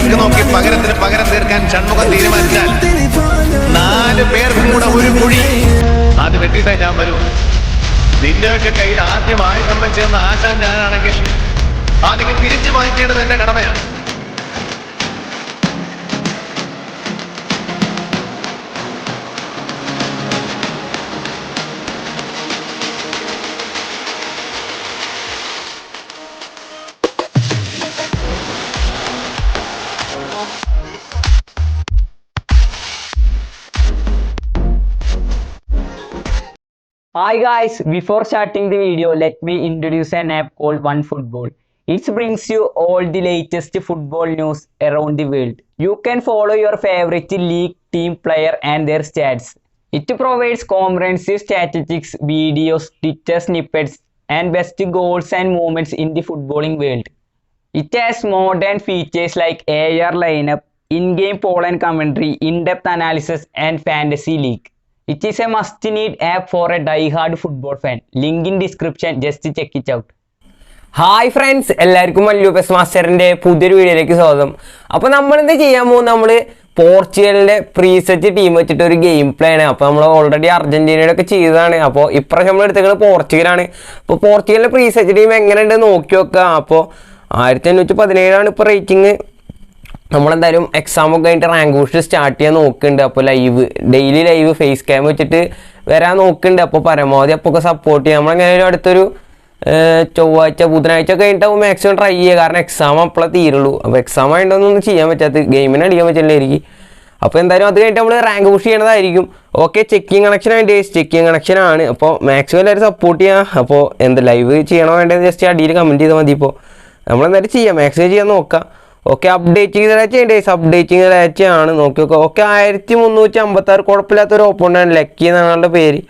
കണക്ക് നോക്കി പകരത്തിന് പകരം തീർക്കാൻ ഷൺമുഖം തീരുമാനിച്ചാൽ നാല് പേർക്കും കൂടെ ഒരു കുഴി. അത് വെട്ടിട്ടേ ഞാൻ വരൂ. നിന്റെയൊക്കെ കയ്യിൽ ആദ്യം ആയുധം വെച്ചിരുന്ന ആശാൻ ഞാനാണെങ്കിൽ ആദ്യം തിരിച്ചു വാങ്ങിക്കേണ്ടത് എന്റെ കടമയാണ്. Hi guys, before starting the video, let me introduce an app called OneFootball. It brings you all the latest football news around the world. You can follow your favorite league, team, player and their stats. It provides comprehensive statistics, videos, Twitter snippets and best goals and moments in the footballing world. It has modern features like AR lineup, in-game poll and commentary, in-depth analysis and fantasy league. It is a must need app for a die-hard football fan. Link in description. Just check it out. Hi friends എല്ലാവർക്കും മല്ലൂപ്പസ് മാസ്റ്ററിന്റെ പുതിയൊരു വീഡിയോയിലേക്ക് സ്വാഗതം. അപ്പോൾ നമ്മൾ എന്താ ചെയ്യാൻ പോകും നമ്മൾ പോർച്ചുഗലിന്റെ പ്രീസെറ്റ് ടീം വെച്ചിട്ട് ഒരു ഗെയിം പ്ലേ ആണ്. അപ്പോൾ നമ്മൾ ഓൾറെഡി അർജന്റീനയുടെ ഒക്കെ ചെയ്തതാണ്. അപ്പോൾ ഇപ്രാവശ്യം നമ്മൾ എടുത്തേക്കുന്നത് പോർച്ചുഗലാണ്. അപ്പോൾ പോർച്ചുഗലിന്റെ പ്രീസെറ്റ് ടീം എങ്ങനെയുണ്ട് നോക്കി നോക്കുക. അപ്പോൾ ആയിരത്തി അഞ്ഞൂറ്റി പതിനേഴാണ് ഇപ്പോൾ റേറ്റിംഗ് നമ്മളെന്തായാലും എക്സാം ഒക്കെ കഴിഞ്ഞിട്ട് റാങ്ക് ബൂസ്റ്റ് സ്റ്റാർട്ട് ചെയ്യാൻ നോക്കുന്നുണ്ട്. അപ്പോൾ live daily live face cam വെച്ചിട്ട് വരാൻ നോക്കുന്നുണ്ട്. അപ്പോൾ പരമാവധി അപ്പോൾ ഒക്കെ സപ്പോർട്ട് ചെയ്യാം. നമ്മളെങ്ങനെയാലും അടുത്തൊരു ചൊവ്വാഴ്ച ബുധനാഴ്ച ഒക്കെ കഴിഞ്ഞിട്ടാവും മാക്സിമം ട്രൈ ചെയ്യുക. കാരണം എക്സാം അപ്പോഴേ തീരുള്ളൂ. അപ്പോൾ എക്സാം ആയിട്ടൊന്നും ചെയ്യാൻ പറ്റാത്ത ഗെയിമിന് അടിക്കാൻ പറ്റില്ലായിരിക്കും അപ്പോൾ എന്തായാലും അത് കഴിഞ്ഞിട്ട് നമ്മൾ റാങ്ക് പുഷ് ചെയ്യണതായിരിക്കും. ഓക്കെ ചെക്കിങ് കണക്ഷൻ വേണ്ടി ചെക്കിങ് കണക്ഷൻ ആണ്. അപ്പോൾ മാക്സിമം എല്ലാവരും സപ്പോർട്ട് ചെയ്യാം. അപ്പോൾ എന്ത് ലൈവ് ചെയ്യണോ വേണ്ടത് ജസ്റ്റ് അടിയിൽ കമന്റ് ചെയ്താൽ മതി ഇപ്പോൾ നമ്മളെന്തായാലും ചെയ്യാം. മാക്സിമം ചെയ്യാൻ നോക്കാം. ഓക്കെ അപ്ഡേറ്റിംഗ് ലാച്ച് ചെയ്യേണ്ടത് അപ്ഡേറ്റിംഗ് ലാച്ച് ആണ് നോക്കി നോക്കുക ഓക്കെ ആയിരത്തി മുന്നൂറ്റി അമ്പത്താറ് കുഴപ്പമില്ലാത്തൊരു ഓപ്പണാണ് ലക്കി എന്നാണ് ആളുടെ പേര്.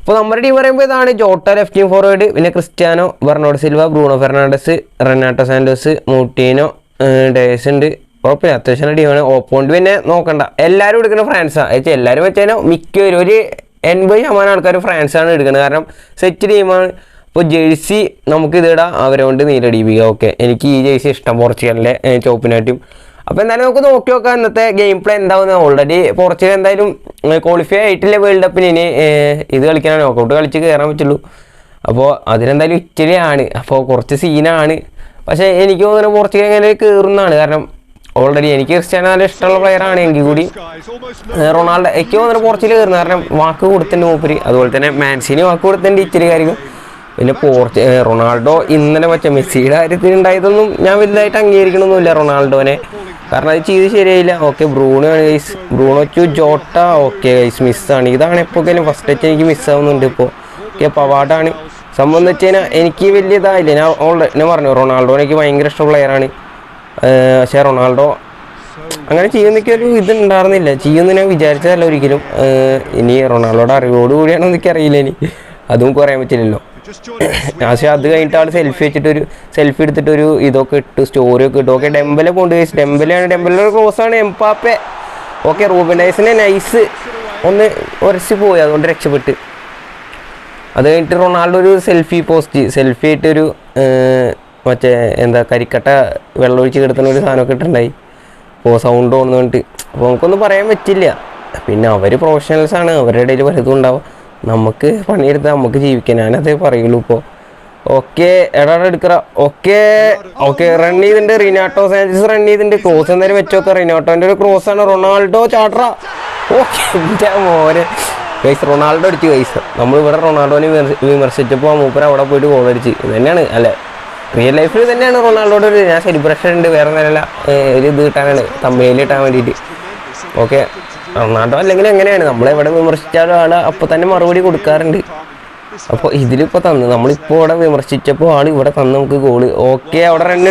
അപ്പോൾ നമ്മുടെ ടീം പറയുമ്പോൾ ഇതാണ് ജോട്ട ലെഫ്റ്റിംഗ് ഫോർവേഡ് പിന്നെ Cristiano Bernardo Silva Bruno Fernandes Renato Sanches Moutinho Dias ഉണ്ട്. കുഴപ്പമില്ല. അത്യാവശ്യം ടീമാണ് ഓപ്പോണ്ട് പിന്നെ നോക്കണ്ട. എല്ലാവരും എടുക്കുന്ന ഫ്രാൻസാണ് വെച്ചാൽ എല്ലാവരും വെച്ചാൽ മിക്കവരും ഒരു എൺപത് ശതമാനം ആൾക്കാർ ഫ്രാൻസാണ് എടുക്കുന്നത്. കാരണം സെറ്റ് ടീമാണ് ഇപ്പോൾ ജേഴ്സി നമുക്ക് ഇതിടാം. കൊണ്ട് നീലടിപ്പിക്കുക ഓക്കെ എനിക്ക് ഈ ജേഴ്സി ഇഷ്ടം പോർച്ചുഗലിന്റെ ചോപ്പിനായിട്ടും അപ്പോൾ എന്തായാലും നമുക്ക് നോക്കി നോക്കാം ഇന്നത്തെ ഗെയിം പ്ലേ എന്താവുന്നത്. ഓൾറെഡി പോർച്ചുഗൽ എന്തായാലും ക്വാളിഫൈ ആയിട്ടില്ല വേൾഡ് കപ്പിന് ഇനി ഇത് കളിക്കാനാണ്. നോക്കൗട്ട് കളിച്ച് കയറാൻ പറ്റുള്ളൂ. അപ്പോൾ അതിനെന്തായാലും ഇറ്റലിയാണ് അപ്പോൾ കുറച്ച് സീനാണ് പക്ഷേ എനിക്ക് തോന്നുന്നു പോർച്ചുഗൽ എങ്ങനെ കയറുന്നതാണ് കാരണം ഓൾറെഡി എനിക്ക് ക്രിസ്ത്യാനോ നല്ല ഇഷ്ടമുള്ള പ്ലെയർ ആണ് എങ്കിൽ കൂടി. റൊണാൾഡോ എനിക്ക് തോന്നുന്നു പോർച്ചുഗൽ കയറുന്നത് കാരണം വാക്ക് കൊടുത്തിട്ടുണ്ട് മൂപ്പര്. അതുപോലെ തന്നെ മാൻസിനി വാക്ക് കൊടുത്തിട്ടുണ്ട് ഇറ്റലിക്കാർക്കും. പിന്നെ പോർച്ച് റൊണാൾഡോ ഇന്നലെ മറ്റേ മെസ്സിയുടെ കാര്യത്തിൽ ഉണ്ടായതൊന്നും ഞാൻ വലുതായിട്ട് അംഗീകരിക്കണമൊന്നുമില്ല റൊണാൾഡോനെ. കാരണം അത് ചെയ്ത് ശരിയായില്ല. Okay Bruno guys Bruno to Jota. Okay guys മിസ്സാണ് ഇതാണ് എപ്പോഴും ഫസ്റ്റ് ടച്ച് എനിക്ക് മിസ്സാവുന്നുണ്ട് ഇപ്പോൾ ഓക്കെ പവാഡാണ് സംഭവം എന്ന് വെച്ച് കഴിഞ്ഞാൽ എനിക്ക് വലിയ ഇതായില്ല. ഞാൻ ഓൾറെഡി ഞാൻ പറഞ്ഞു റൊണാൾഡോ എനിക്ക് ഭയങ്കര ഇഷ്ടമുള്ള പ്ലെയറാണ് പക്ഷേ റൊണാൾഡോ അങ്ങനെ ചെയ്യുന്നൊക്കെ ഒരു ഇത് ഉണ്ടായിരുന്നില്ല ചെയ്യുമെന്ന് ഞാൻ വിചാരിച്ചതല്ല ഒരിക്കലും. ഇനി റൊണാൾഡോയുടെ അറിവോട് കൂടിയാണെന്ന് എന്നൊക്കെ അറിയില്ല ഇനി. അതും കുറയാൻ പറ്റില്ലല്ലോ. പക്ഷേ അത് കഴിഞ്ഞിട്ട് ആൾ സെൽഫി വെച്ചിട്ട് ഒരു സെൽഫി എടുത്തിട്ട് ഒരു ഇതൊക്കെ ഇട്ടു സ്റ്റോറി ഒക്കെ ഇട്ടു. ഓക്കെ ഡെമ്പലെ കൊണ്ടുപോയി ഡെമ്പലാണ് ഡെമ്പലെ ക്രോസ് ആണ്. എംപാപ്പെ ഓക്കെ റൂബനൈസിനെ നൈസ് ഒന്ന് ഉരച്ച് പോയി അതുകൊണ്ട് രക്ഷപ്പെട്ട്. അത് കഴിഞ്ഞിട്ട് റൊണാൾഡോ ഒരു സെൽഫി പോസ്റ്റ് സെൽഫി ആയിട്ടൊരു മറ്റേ എന്താ കരിക്കട്ട വെള്ളമൊഴിച്ച് കിടത്തുന്ന ഒരു സാധനമൊക്കെ ഇട്ടുണ്ടായി അപ്പോൾ സൗണ്ട് പറഞ്ഞിട്ട് അപ്പോൾ നമുക്കൊന്നും പറയാൻ പറ്റില്ല. പിന്നെ അവർ പ്രൊഫഷണൽസ് ആണ്. അവരുടെ ഇടയിൽ പലതും ഉണ്ടാവും. നമുക്ക് പണിയെടുത്ത് നമുക്ക് ജീവിക്കാൻ. ഞാനതേ പറയുള്ളൂ ഇപ്പോ. ഓക്കെ എടാ എടുക്കറ ഓക്കെ. ഓക്കെ റൺ ചെയ്തിട്ടുണ്ട് റിനാട്ടോ സാഞ്ചസ് റൺ ചെയ്തിട്ടുണ്ട്. ക്രോസ് എന്തായാലും വെച്ചോക്കെ റിനാട്ടോന്റെ ഒരു ക്രോസ് ആണ്. റൊണാൾഡോ ചാട്ര ഓക്കെ മോനെ. ഗൈസ് റൊണാൾഡോ അടിച്ചു ഗൈസ്. നമ്മൾ ഇവിടെ റൊണാൾഡോനെ വിമർശി- ആ മൂപ്പർ അവിടെ പോയിട്ട് ഗോൾ അടിച്ച്. തന്നെയാണ് അല്ലേ? റിയൽ ലൈഫിൽ തന്നെയാണ് റൊണാൾഡോയുടെ ഒരു ഞാൻ സെലിബ്രേഷൻ ഉണ്ട് വേറെ നല്ല ഒരു ഇത് കിട്ടാനാണ്. തമ്മിലിട്ടാൻ വേണ്ടിയിട്ട്. ഓക്കെ. റൊണാൾഡോ അല്ലെങ്കിൽ എങ്ങനെയാണ്? നമ്മളെവിടെ വിമർശിച്ചാലും ആൾ അപ്പോൾ തന്നെ മറുപടി കൊടുക്കാറുണ്ട്. അപ്പോൾ ഇതിലിപ്പോൾ തന്നു നമ്മളിപ്പോൾ ഇവിടെ വിമർശിച്ചപ്പോൾ ആൾ ഇവിടെ തന്നു നമുക്ക് ഗോൾ ഓക്കെ അവിടെ റൺ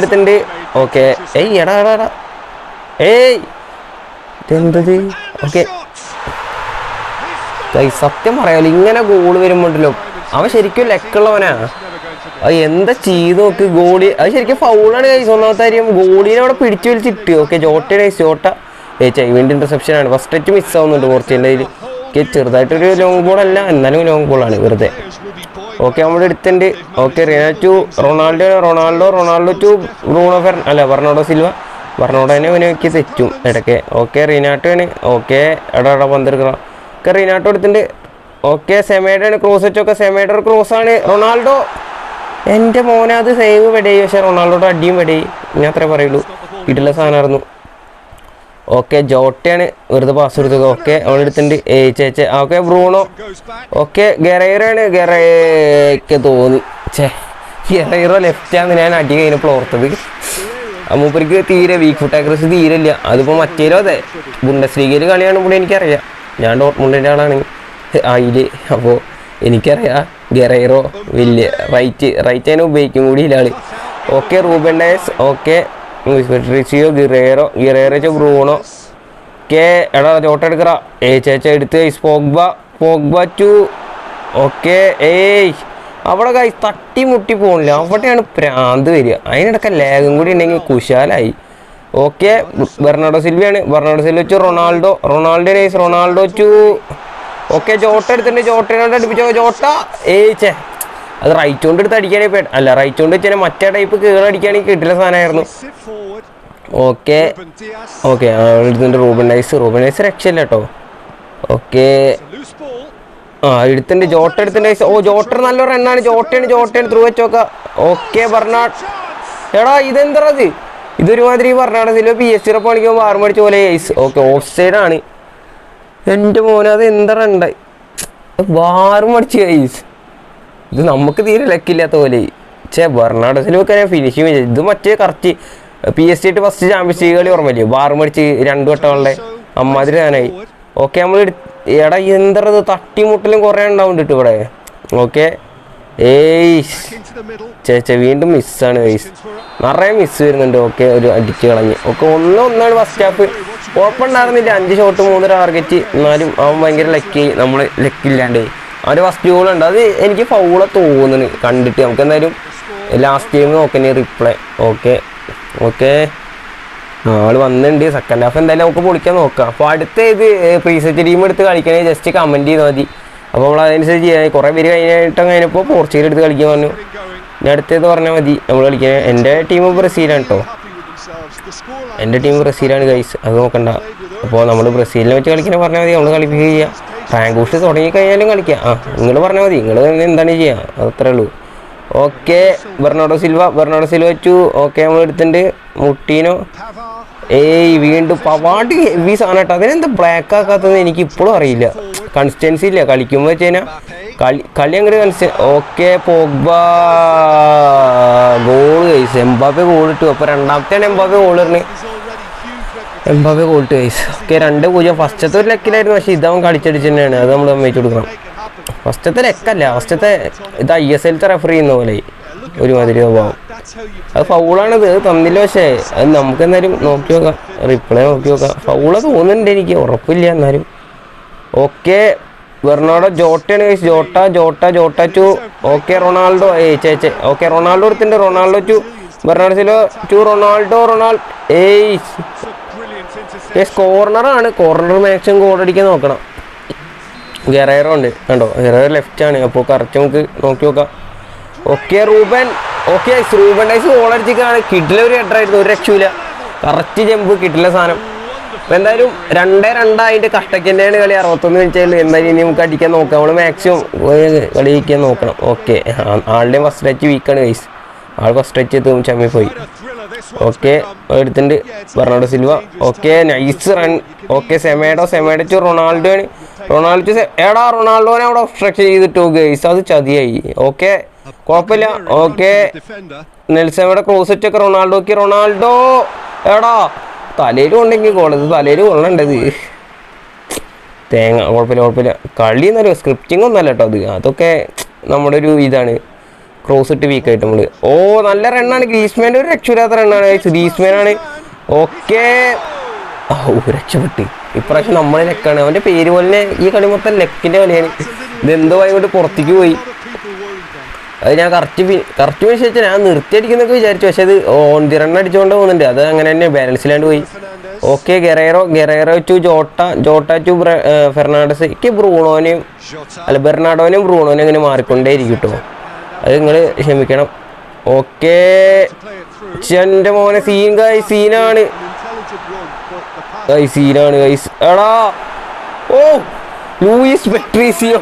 ഓക്കെ ഏയ് എടാ എടാ ഏയ്. എന്തത് ഓക്കെ സത്യം പറയാലോ ഇങ്ങനെ ഗോൾ വരുമ്പോണ്ടല്ലോ അവൻ ശരിക്കും ലെക്കുള്ളവനാ. എന്താ ചെയ്ത് നോക്ക് ഗോളി അത് ശരിക്കും ഫൗളാണ് കൈസ് ഒന്നാമത്തെ കാര്യം ഗോളിനെ അവിടെ പിടിച്ചു വലിച്ചിട്ട് ഓക്കെ ജോട്ടയുടെ ജോട്ട. ഇന്റർസെപ്ഷൻ ആണ്. ഫസ്റ്റ് ടച്ച് മിസ് ആവുന്നുണ്ട് പോർച്ചുഗലിന്റെ കയ്യിൽ ചെറുതായിട്ടൊരു ലോങ് ബോൾ അല്ല എന്നാലും ലോങ് ബോളാണ് വെറുതെ. ഓക്കെ നമ്മുടെ അടുത്തുണ്ട്. Okay Rina to Ronaldo Ronaldo Ronaldo to Bruno ഫെർ അല്ല വർണോഡോ സിൽവ പറഞ്ഞോടനെ അവനൊക്കെ തെറ്റും ഇടയ്ക്ക്. ഓക്കെ റീനാട്ടാണ് ഓക്കെ എടാ എടാ പന്തെടുക്കണം ഓക്കെ റീനാട്ടോ എടുത്തിട്ടുണ്ട്. ഓക്കെ സെമേഡാണ് ക്രോസ് വെച്ചൊക്കെ ക്രോസ് ആണ്. റൊണാൾഡോ എന്റെ മോനെ അത് സേവ് പെടയി പക്ഷേ റൊണാൾഡോയുടെ അടിയും പെടയി ഞാൻ അത്രേ പറയുള്ളൂ. വീട്ടിലെ സാധനമായിരുന്നു ഓക്കെ ജോട്ടയാണ് വെറുതെ പാസ് കൊടുത്തത്. ഓക്കെ അവളെടുത്തിട്ടുണ്ട് ഏ ചേച്ചേ ഓക്കെ ബ്രൂണോ? ഓക്കെ ഗെറൈറാണ് ഗെറയ്ക്ക് തോന്നി. ഛേ ഗെറൈറോ ലെഫ്റ്റാന്ന് ഞാൻ അടി കഴിഞ്ഞപ്പോൾ ഓർത്തത് മൂപ്പർക്ക് തീരെ വീക്ക് ഫുട്ട് ആക്രസ് തീരെ ഇല്ല അതിപ്പോൾ മറ്റേലോ അതെ. ബുണ്ടസ്ലീഗയിൽ കളിയാണ് ഇവിടെ എനിക്കറിയാം. ഞാൻ ഡോട്ട്മുണ്ടിന്റെ ആളാണ്. അതിൽ അപ്പോൾ എനിക്കറിയാം ഗെറൈറോ വലിയ റൈറ്റ് റൈറ്റ് അതിനെ ഉപയോഗിക്കും കൂടി ഇല്ല ആൾ ഓക്കെ റൂബൻ ഡയസ്. ഓക്കെ റിസിയോ ഗിറേറോ ഗിറേറോ ബ്രൂണോ കെ എടാ ചോട്ട എടുക്കറ ഏ ചേച്ച എടുത്ത് പോഗ്ബ പോഗ്ബ ടു ഓക്കെ ഏയ്. അവിടെ കൈ തട്ടി മുട്ടി പോകണില്ല അവിടെയാണ് പ്രാന്ത് വരിക. അതിനിടയ്ക്ക് ലാഗും കൂടി ഉണ്ടെങ്കിൽ കുശാലായി. Okay Bernardo സിൽവിയാണ് Bernardo Silva to Ronaldo. Ronaldo guys Ronaldo to okay Jota എടുത്തിട്ടുണ്ട്. ചോട്ടയിലോട്ട് അടുപ്പിച്ചോ? ജോട്ട ചേ അത് റൈറ്റ് കൊണ്ട് എടുത്ത് അടിക്കാനേ അല്ല റൈറ്റ് കൊണ്ട് വെച്ചാൽ മറ്റേ ടൈപ്പ് കീഴടിക്കുകയാണെങ്കിൽ കിട്ടില്ല സാധനമായിരുന്നു. ഓക്കെ ഓക്കെ എടുത്തിട്ടുണ്ട് റൂബൻ നൈസ് റൂബൻ നൈസ് രക്ഷയില്ല കേട്ടോ ഓക്കെ ആ എടുത്തിട്ട് ജോട്ട എടുത്തിട്ടുണ്ട് ഓ ജോട്ടർ നല്ല റണ്ണാണ് ജോട്ടയാണ് ജോട്ടയാണ് ത്രൂ വെച്ചോക്ക ഓക്കെ ബർണാഡ് എടാ ഇതെന്താ ഇത്? ഇതൊരുമാതിരി ബർണാഡ് സിലോ പി എസ് സിയുടെ പണിക്കുമ്പോൾ ആറ് മടിച്ച പോലെ ഐസ് ഓക്കെ ഓഫ് സൈഡാണ് എന്റെ മോനെ അത് എന്താ ഉണ്ടായി വാറും മടിച്ച് ഐസ് ഇത് നമുക്ക് തീരെ ലക്കില്ലാത്ത പോലെ. ചേ ബർണാഡോ സിലൊക്കെ ഞാൻ ഫിനിഷിങ് ഇത് മറ്റേ correct P S C first champions league കളി ഓർമ്മയില്ലേ? ബാർ മടിച്ച് രണ്ടു വട്ടമുള്ള അമ്മാതിരി ഞാനായി. ഓക്കെ നമ്മൾ എടാ എന്തത് തട്ടിമുട്ടലും കുറേ ഉണ്ടാവും കേട്ടോ ഇവിടെ. ഓക്കെ ഏയ്. ചേച്ചേ വീണ്ടും മിസ്സാണ് വൈസ് നിറയെ മിസ് വരുന്നുണ്ട്. ഓക്കെ ഒരു അടിച്ച് കളഞ്ഞ്. ഓക്കെ ഒന്ന് ഒന്നാണ് ഫസ്റ്റ് ഹാഫ് ഓപ്പൺ കുഴപ്പമുണ്ടായിരുന്നില്ല അഞ്ച് ഷോട്ട് മൂന്ന് ടാർഗറ്റ് എന്നാലും അവൻ ഭയങ്കര ലക്കി നമ്മൾ ലക്കില്ലാണ്ടേ അവന്റെ ഫസ്റ്റ് ഗോൾ ഉണ്ട് അത് എനിക്ക് ഫൗള തോന്നുന്നു. കണ്ടിട്ട് നമുക്ക് എന്തായാലും ലാസ്റ്റ് ഗെയിം നോക്കണേ റിപ്ലൈ ഓക്കെ ഓക്കെ ആൾ വന്നിട്ടുണ്ട് സെക്കൻഡ് ഹാഫ് എന്തായാലും നമുക്ക് പൊളിക്കാൻ നോക്കാം. അപ്പോൾ അടുത്ത ഇത് പ്രീസെറ്റ് ടീം എടുത്ത് കളിക്കണേ ജസ്റ്റ് കമന്റ് ചെയ്താൽ മതി. അപ്പോൾ നമ്മൾ അതനുസരിച്ച് ചെയ്യാൻ കുറേ പേര് കഴിഞ്ഞിട്ട് കഴിഞ്ഞപ്പോൾ പോർച്ചുഗൽ എടുത്ത് കളിക്കാൻ പറഞ്ഞു. ഞാൻ അടുത്തത് പറഞ്ഞാൽ മതി. നമ്മൾ കളിക്കാൻ എന്റെ ടീം ബ്രസീലാണ് കേട്ടോ എന്റെ ടീം ബ്രസീലാണ് ഗൈസ് അത് നോക്കണ്ട. അപ്പോൾ നമ്മൾ ബ്രസീലിനെ വെച്ച് കളിക്കാൻ പറഞ്ഞാൽ മതി. നമ്മൾ കളിപ്പിക്കുക ചെയ്യുക റാങ്ക് ബൂസ്റ്റ് തുടങ്ങി കഴിഞ്ഞാലും കളിക്കാം. ആ നിങ്ങൾ പറഞ്ഞാൽ മതി. നിങ്ങൾ എന്താണ് ചെയ്യുക അതത്രേ ഉള്ളൂ. Okay Bernardo Silva Bernardo Silva വെച്ചു. ഓക്കെ നമ്മൾ എടുത്തിണ്ട് മുട്ടീനോ? ഏയ് വീണ്ടും പവാണ്ട് ഹെവി സാധനം കേട്ടോ. അതിനെന്താ ബ്ലാക്ക് ആക്കാത്തത് എനിക്ക് ഇപ്പോഴും അറിയില്ല. കൺസിസ്റ്റൻസി ഇല്ല. കളിക്കുമ്പോൾ വെച്ച് കഴിഞ്ഞാൽ കളി കളി അങ്ങോട്ട് കൺസിസ്റ്റൻ ഓക്കെ പോഗ്ബ. ഗോൾ കഴിച്ചു എംബാബെ ഗോൾ ഇട്ടു. അപ്പോൾ രണ്ടാമത്തെയാണ് എംബാബെ ഗോൾ ഇറങ്ങി എംബാബെ ഗോൾട്ട് വൈസ് ഓക്കെ രണ്ട് പൂജ്യം. ഫസ്റ്റത്തെ ഒരു ലെക്കിലായിരുന്നു പക്ഷേ ഇതവൻ കളിച്ചടിച്ച് തന്നെയാണ്. അത് നമ്മൾ സമ്മതിച്ചു കൊടുക്കണം. ഫസ്റ്റത്തെ ലെക്കല്ല. ഫസ്റ്റത്തെ ഇത് ഐ എസ് എൽത്തെ റെഫർ ചെയ്യുന്ന പോലെ. ഒരുമാതിരി സ്വഭാവം അത് ഫൗളാണത് തന്നില്ല പക്ഷേ അത് നമുക്ക് എന്തായാലും നോക്കി നോക്കാം. റിപ്ലൈ നോക്കി നോക്കാം. ഫൗൾ തോന്നുന്നുണ്ട് എനിക്ക്. ഉറപ്പില്ല എന്നാലും. ഓക്കെ ബെർണാഡോ ജോട്ടയാണ് guys. Jota Jota Jota to. Okay Ronaldo. ഏ ചേച്ചെ ഓക്കെ റൊണാൾഡോ എടുത്തിട്ടുണ്ട്. Ronaldo to. Bernardo Silva to Ronaldo Ronaldo. ഏയ് യെസ് കോർണറാണ് കോർണർ മാക്സിമം ഗോളടിക്കാൻ നോക്കണം. ഗെറേറോ ഉണ്ട്. കണ്ടോ? ഗെറേറോ ലെഫ്റ്റ് ആണ്. അപ്പോൾ കറക്റ്റ് നമുക്ക് നോക്കി നോക്കാം. Okay Ruben okay Ruben Dias goal കിട്ടില്ല കിട്ടിലെ ഒരു ഹെഡറായിരുന്നു ഒരു രക്ഷയില്ല കറക്റ്റ് ജമ്പ് കിട്ടില്ല സാധനം. അപ്പോൾ എന്തായാലും രണ്ടേ രണ്ടായിട്ട് കഷ്ടക്കന്റെയാണ് കളി. അറുപത്തൊന്ന് മിനിറ്റിൽ എന്തായാലും ഇനി നമുക്ക് അടിക്കാൻ നോക്കാം. നമ്മൾ മാക്സിമം കളി ജയിക്കാൻ നോക്കണം. ഓക്കെ ആളുടെയും ഫസ്റ്റ് ടച്ച് വീക്കാണ് ഗൈസ് ആൾ ഫസ്റ്റ് ടച്ച് എത്തും ചമ്മി പോയി ഓക്കെ എടുത്തിട്ടുണ്ട് Bernardo Silva. Okay nice run. Okay Semedo Semedo to Ronaldo Ronaldo എടാ റൊണാൾഡോനെ അവിടെ ഒബ്സ്ട്രക്ഷൻ ചെയ്തിട്ടു ഗൈസ് അത് ചതിയായി. ഓക്കെ കുഴപ്പമില്ല. ഓക്കെ നെൽസമയുടെ ക്രോസ് ഒക്കെ റൊണാൾഡോക്ക് റൊണാൾഡോ എടാ തലയിൽ കൊണ്ടെങ്കിൽ ഗോൾ ഇത് തലയിൽ കൊള്ളണ്ടത് തേങ്ങ കുഴപ്പമില്ല കുഴപ്പമില്ല. കളി എന്നല്ലോ സ്ക്രിപ്റ്റിംഗ് ഒന്നല്ല കേട്ടോ അത്. അതൊക്കെ നമ്മുടെ ഒരു ഇതാണ്. ക്രോസ് ഇട്ട് വീക്ക് ആയിട്ട് നമ്മൾ. ഓ നല്ല റണ്ണാണ് ഗ്രീസ്മാന്റെ ഒരു രക്ഷയില്ലാത്ത റണ്ണാണ് ഗ്രീസ്മാനാണ് ഓക്കെ ഓ രക്ഷപ്പെട്ട്. ഇപ്രാവശ്യം നമ്മളെ ലെക്കാണ് അവന്റെ പേര് പോലെ ഈ കളി മൊത്തം ലെക്കിന്റെ കളിയാണ്. ഇതെന്തോ ആയിട്ട് പുറത്തേക്ക് പോയി. അത് ഞാൻ കറക്റ്റ് കറക്റ്റ് വിഷയിച്ച ഞാൻ നിർത്തിയടിക്കുന്നൊക്കെ വിചാരിച്ചു. പക്ഷേ അത് ഓൺ ദി റൺ അടിച്ചുകൊണ്ട് പോകുന്നുണ്ട്. അത് അങ്ങനെ തന്നെ ബാലൻസിലാണ്ട് പോയി. Okay Guerreiro Guerreiro to Jota Jota to Fernandes എനിക്ക് ബ്രൂണോനെയും അല്ല ബെർണാഡോനെയും ബ്രൂണോനെയും അങ്ങനെ മാറിക്കൊണ്ടേ ഇരിക്കും കേട്ടോ അത് നിങ്ങൾ ക്ഷമിക്കണം. ഓക്കെ. എന്റെ മോനെ സീൻ ഗൈ സീനാണ് കൈ സീനാണ് ഗൈസ് എടാ. ഓ ലൂയിസ് പെട്രീസിയോ?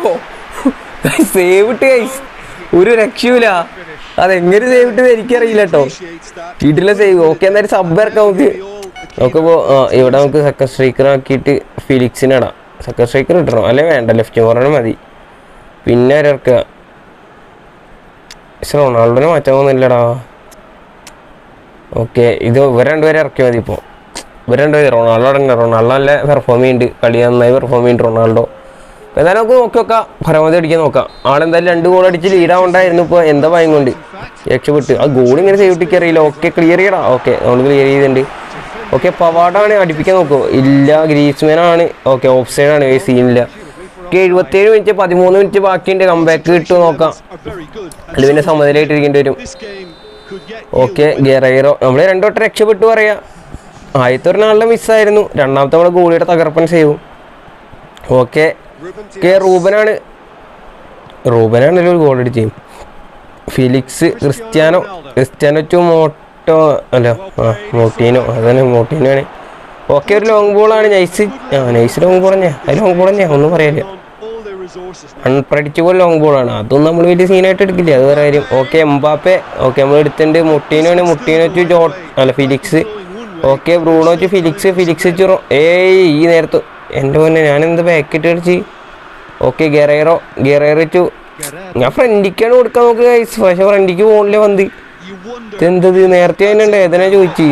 സേവ് ഇട്ട് ഗൈസ് ഒരു രക്ഷയില്ല അതെങ്ങനെ സേവ് ഇട്ടത് എനിക്കറിയില്ല കേട്ടോ. വീട്ടിലെ സേവ് ഓക്കെ എന്തായാലും സബ് ഇറക്കാം നമുക്ക്. നമുക്കിപ്പോ ആ ഇവിടെ നമുക്ക് സെക്കൻഡ് സ്ട്രൈക്കർ ആക്കിയിട്ട് ഫിലിക്സിനടാം സക്കർ സ്ട്രൈക്കർ ഇട്ടണം അല്ലെ വേണ്ട. ലെഫ്റ്റ് കോർണർ മതി. പിന്നെ ഇറക്കുക? പക്ഷെ റൊണാൾഡോനെ മാറ്റാൻ പോകുന്നില്ലടാ ഓക്കെ ഇത് ഇവർ രണ്ടുപേരെ ഇറക്കി മതി ഇപ്പോൾ ഇവർ രണ്ടുപേര് റൊണാൾഡോ അടങ്ങ റൊണാൾഡോ നല്ല പെർഫോം ചെയ്യുന്നുണ്ട് കളി നന്നായി പെർഫോം ചെയ്യുന്നുണ്ട് റൊണാൾഡോ. അപ്പോൾ എന്തായാലും നമുക്ക് നോക്കി നോക്കാം. പരമാവധി അടിക്കാൻ നോക്കാം. ആളെന്തായാലും രണ്ട് ഗോൾ അടിച്ച് ലീഡ് ആവണ്ടായിരുന്നു ഇപ്പോൾ എന്താ ഭയം കൊണ്ട്? രക്ഷപ്പെട്ട്. ആ ഗോൾ ഇങ്ങനെ ഇട്ടിക്ക് അറിയില്ല ഓക്കെ ക്ലിയർ ചെയ്യടാ. ഓക്കെ നമ്മൾ ക്ലിയർ ചെയ്തിട്ടുണ്ട്. ഓക്കെ പവാഡാണ്. അടിപ്പിക്കാൻ നോക്കുമോ ഇല്ല ഗ്രീസ്മാനാണ്. ഓക്കെ ഓഫ് സൈഡാണ് സീനില്ല ഓക്കെ എഴുപത്തേഴ് മിനിറ്റ് പതിമൂന്ന് മിനിറ്റ് ബാക്കിയുണ്ട്. കമ്പാക്ക് കിട്ടും നോക്കാം. അല്ല പിന്നെ വരും. ഓക്കെ ഗെറൈറോ നമ്മൾ രണ്ടു വട്ടം രക്ഷപ്പെട്ടു പറയാ. ആദ്യത്തെ ഒരു നാളിലെ മിസ്സായിരുന്നു രണ്ടാമത്തെ നമ്മളെ ഗോളിയുടെ തകർപ്പൻ സേവും ഓക്കെ കെ റൂബനാണ്. റൂബനാണ് ഒരു ഗോൾ അടിച്ച് ഫിലിക്സ് ക്രിസ്ത്യാനോ ക്രിസ്ത്യാനോ ടു മോട്ടോ അല്ല ആ മോട്ടീനോ അതന്നെ മോട്ടീനോ ആണ് ഓക്കെ ഒരു ലോങ് ബോളാണ് നൈസ് ആ നൈസ് ലോങ് ബോൾ തന്നെയാ. അത് ലോങ് ബോൾ തന്നെയാ. ഒന്നും പറയാനില്ല അൺപ്രഡിക്റ്റബിൾ ലോങ് ബോളാണ് അതും നമ്മൾ വലിയ സീനായിട്ട് എടുക്കില്ല. അത് വേറെ കാര്യം. Okay Mbappe. ഓക്കെ നമ്മൾ എടുത്തിട്ടുണ്ട് മുട്ടീനോ ആണ്. മുട്ടീനോ ടു ജോ അല്ല Felix. Okay Bruno to Felix. Felix to ഏയ് ഈ നേരത്ത്. എന്റെ മുന്നേ ഞാനെന്ത് പാക്കറ്റ് കളിച്ച്? Okay Guerreiro. ഗെറേറോ ടു ഞാൻ ഫ്രണ്ടിക്കാണ് കൊടുക്കാൻ നോക്കുക ഗൈസ് പക്ഷെ ഫ്രണ്ടിക്ക് ഫോണിലെ വന്ന് ഇതെന്തത് നേരത്തെ അതിനുണ്ട് ഏതിനാ ചോദിച്ചു?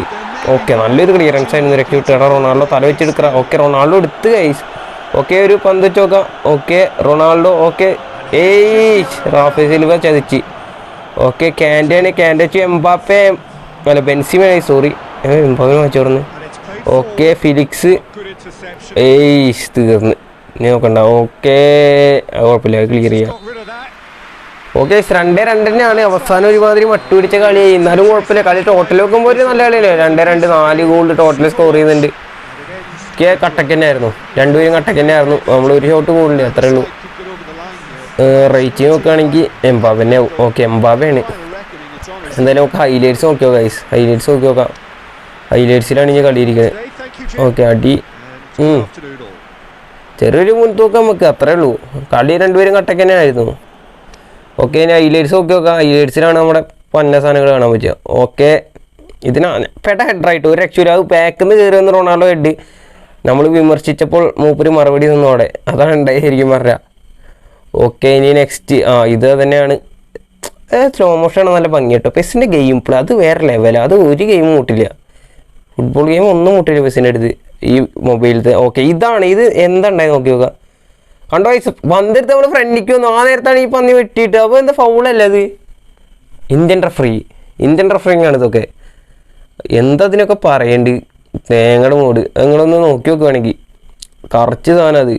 ഓക്കെ നല്ലൊരു ക്ലിയറൻസ് ആയിരുന്നു. രക്ഷ എടാ റൊണാൾഡോ തല വെച്ചെടുക്കറ. ഓക്കെ റൊണാൾഡോ എടുത്ത് ഗൈസ് ഓക്കെ ഒരു പന്ത് വെച്ച് നോക്കാം. Okay Ronaldo okay. ഏയ് റാഫി സിൽവ ചതിച്ച്. ഓക്കെ ക്യാൻഡാണ് ക്യാൻഡ വെച്ച് എംബാപ്പെ. അല്ല ബെൻസിമ സോറി. എംബാപ്പെ വെച്ചോടുന്നു ഓക്കെ ഫിലിക്സ്. ഏയ് തീർന്ന്. ഇനി നോക്കണ്ട. ഓക്കെ കുഴപ്പമില്ല ക്ലിയർ ചെയ്യാം. ഓക്കെ രണ്ടേ രണ്ട് തന്നെയാണ് അവസാനം ഒരുമാതിരി മട്ടുപിടിച്ച കളി എന്നാലും കുഴപ്പമില്ല. കളി ടോട്ടൽ നോക്കുമ്പോൾ ഒരു നല്ല കളിയല്ലേ? രണ്ടേ രണ്ട് നാല് ഗോൾ ടോട്ടൽ സ്കോർ ചെയ്യുന്നുണ്ട്. ഒക്കെ കട്ടക്ക് തന്നെയായിരുന്നു. രണ്ടുപേരും കട്ടക്ക് തന്നെയായിരുന്നു. നമ്മൾ ഒരു ഷോട്ട് കൂടുതലില്ല അത്രേ ഉള്ളൂ. റേറ്റ് നോക്കുകയാണെങ്കിൽ എംബാബന്നെ ഓക്കെ എംബാബയാണ് എന്തായാലും നമുക്ക് ഹൈലൈറ്റ്സ് നോക്കിയോ ഗൈസ് ഹൈലൈറ്റ്സ് നോക്കി നോക്കാം. ഹൈലൈറ്റ്സിലാണ് ഞാൻ കളിയിരിക്കുന്നത് ഓക്കെ അടി. ചെറിയൊരു മുൻതൂക്കം നമുക്ക് അത്രേ ഉള്ളൂ. കളി രണ്ടുപേരും കട്ടക്ക് തന്നെയായിരുന്നു. ഓക്കെ ഇനി ഹൈലൈറ്റ്സ് നോക്കി നോക്കാം. ഹൈലൈറ്റ്സിലാണ് നമ്മുടെ പന്ന സാധനങ്ങൾ കാണാൻ പറ്റുക. ഓക്കെ ഇതിനാണ് പെട്ട ഹെഡറായിട്ട് ഒരു രക്ഷയില്ല അത് ബാക്കിൽ നിന്ന് കയറി വന്ന റൊണാൾഡോ ഹെഡ് നമ്മൾ വിമർശിച്ചപ്പോൾ മൂപ്പര് മറുപടി നിന്നു അവിടെ. അതാണ് ഉണ്ടായി ശരിക്കും പറയാം ഓക്കെ ഇനി നെക്സ്റ്റ് ആ ഇത് തന്നെയാണ്. സ്ലോ മോഷനാണ് നല്ല ഭംഗി കേട്ടോ. പെസ്സിന്റെ ഗെയിം പ്ലേ അത് വേറെ ലെവലാണ് അത് ഒരു ഗെയിം മുട്ടില്ല. ഫുട്ബോൾ ഗെയിം ഒന്നും മുട്ടില്ല പെസ്സിന്റെ അടുത്ത്. ഈ മൊബൈലത്തെ ഓക്കെ ഇതാണ്. ഇത് എന്താ ഉണ്ടായി നോക്കി നോക്കാം. കണ്ടോ വയസ്സ് വന്നിട്ട് നമ്മൾ ഫ്രണ്ടിക്ക് വന്നു. ആ നേരത്താണ് ഈ പന്നി വെട്ടിയിട്ട്. അപ്പോൾ എന്താ ഫൗളല്ല അത്? ഇന്ത്യൻ റെഫറി ഇന്ത്യൻ റെഫറിങ് ആണ് ഇതൊക്കെ. എന്താ അതിനൊക്കെ പറയണ്ട്? തേങ്ങയുടെ മൂട്. നിങ്ങളൊന്ന് നോക്കി നോക്കുവാണെങ്കിൽ കറച്ച് സാധനം അത്.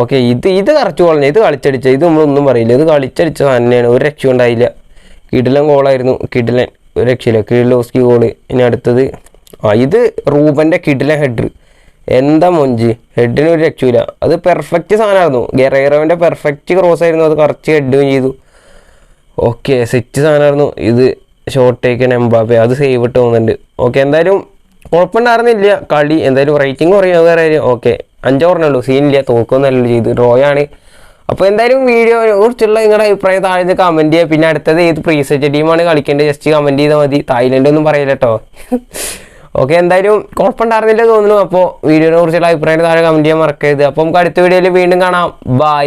ഓക്കെ ഇത് ഇത് കറച്ച് കളഞ്ഞ ഇത് കളിച്ചടിച്ച ഇത് നമ്മളൊന്നും പറയില്ല. ഇത് കളിച്ചടിച്ച തന്നെയാണ് ഒരു രക്ഷ ഉണ്ടായില്ല. കിടിലൻ ഗോളായിരുന്നു കിടിലൻ ഒരു രക്ഷയില്ല. കിഡിലോസ്കി ഗോൾ ഇനി അടുത്തത്. ആ ഇത് റൂബന്റെ കിടിലൻ ഹെഡ് എന്താ മൊഞ്ച്? ഹെഡിന് ഒരു രക്ഷയില്ല. അത് പെർഫെക്റ്റ് സാധനമായിരുന്നു. ഗെറേറോവിന്റെ പെർഫെക്റ്റ് ക്രോസ് ആയിരുന്നു. അത് കറച്ച് ഹെഡും ചെയ്തു. ഓക്കെ സെറ്റ് സാധനമായിരുന്നു. ഇത് ഷോർട്ട് ടേക്കൻ എംബാബെ അത് സേവ് ഇട്ട് പോകുന്നുണ്ട് ഓക്കെ എന്തായാലും കുഴപ്പമുണ്ടായിരുന്നില്ല കളി എന്തായാലും റേറ്റിംഗ് കുറയും അത് വേറെ ഓക്കെ അഞ്ചോ പറഞ്ഞുള്ളൂ സീനില്ല തോക്കൊന്നല്ലോ ചെയ്ത്. ഡ്രോയാണ് അപ്പോൾ എന്തായാലും വീഡിയോ കുറിച്ചുള്ള നിങ്ങളുടെ അഭിപ്രായം താഴെ കമന്റ് ചെയ്യുക. പിന്നെ അടുത്തത് ഏത് പ്രീസെറ്റ് ടീമാണ് കളിക്കേണ്ടത്? ജസ്റ്റ് കമന്റ് ചെയ്താൽ മതി. തായ്ലൻഡ് ഒന്നും പറയില്ല കേട്ടോ ഓക്കെ എന്തായാലും കുഴപ്പമുണ്ടായിരുന്നില്ല തോന്നുന്നു. അപ്പോൾ വീഡിയോനെ കുറിച്ചുള്ള അഭിപ്രായം താഴെ കമന്റ് ചെയ്യാൻ മറക്കരുത്. അപ്പോൾ നമുക്ക് അടുത്ത വീഡിയോയിൽ വീണ്ടും കാണാം. ബൈ